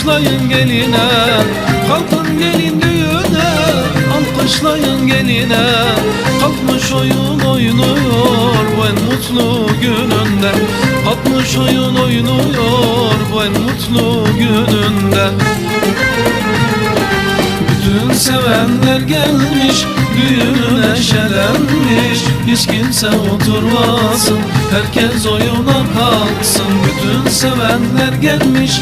Alkışlayın geline Kalkın gelin düğüne. Alkışlayın geline Kalkmış oyun oynuyor Bu en mutlu gününde. Kalkmış oyun oynuyor Bu en mutlu gününde. Bütün sevenler gelmiş Düğünü neşelenmiş. Hiç kimse oturmasın Herkes oyuna kalksın. Bütün sevenler gelmiş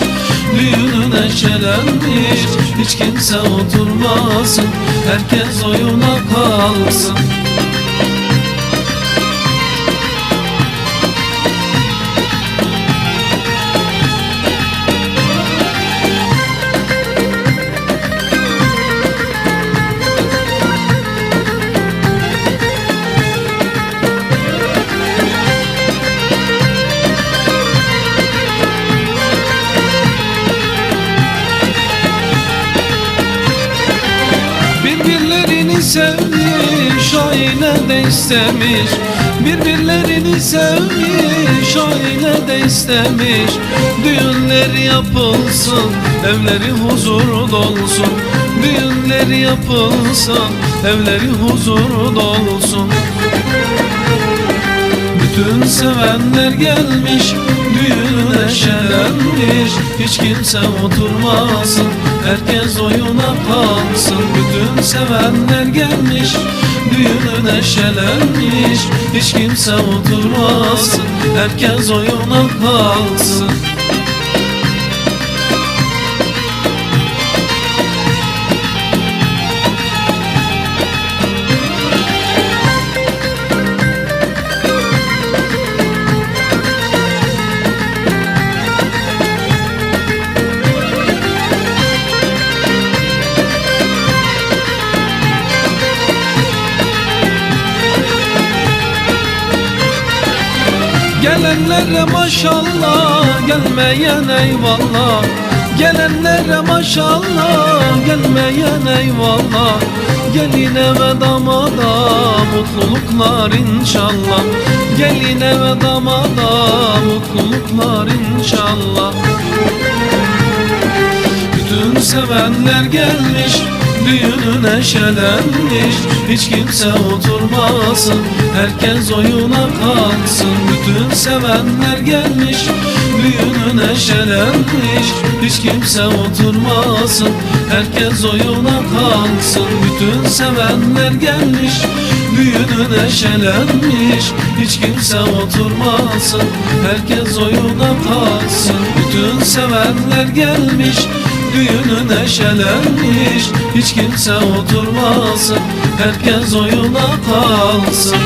Düğünü neşelenmiş Hiç kimse oturmasın Herkes oyuna kalksın Sevmiş aile de istemiş Birbirlerini sevmiş aile de istemiş Düğünler yapılsın evleri huzur dolsun Düğünler yapılsın evleri huzur dolsun bütün sevenler gelmiş Düğün neşelenmiş Hiç kimse oturmasın Herkes oyuna kalksın Bütün sevenler gelmiş Düğün neşelenmiş. Hiç kimse oturmasın Herkes oyuna kalksın Gelenlere maşallah gelmeyen eyvallah. Gelenlere maşallah gelmeyen eyvallah. Geline ve damada mutluluklar inşallah. Geline ve damada mutluluklar inşallah. Bütün sevenler gelmiş Düğünü neşelenmiş Hiç kimse oturmasın Herkes oyuna kalksın Bütün sevenler gelmiş Düğünü neşelenmiş Hiç kimse oturmasın Herkes oyuna kalksın Bütün sevenler gelmiş Düğünü neşelenmiş Hiç kimse oturmasın Herkes oyuna kalksın Bütün sevenler gelmiş Düğünü neşelenmiş Hiç kimse oturmasın Herkes oyuna kalsın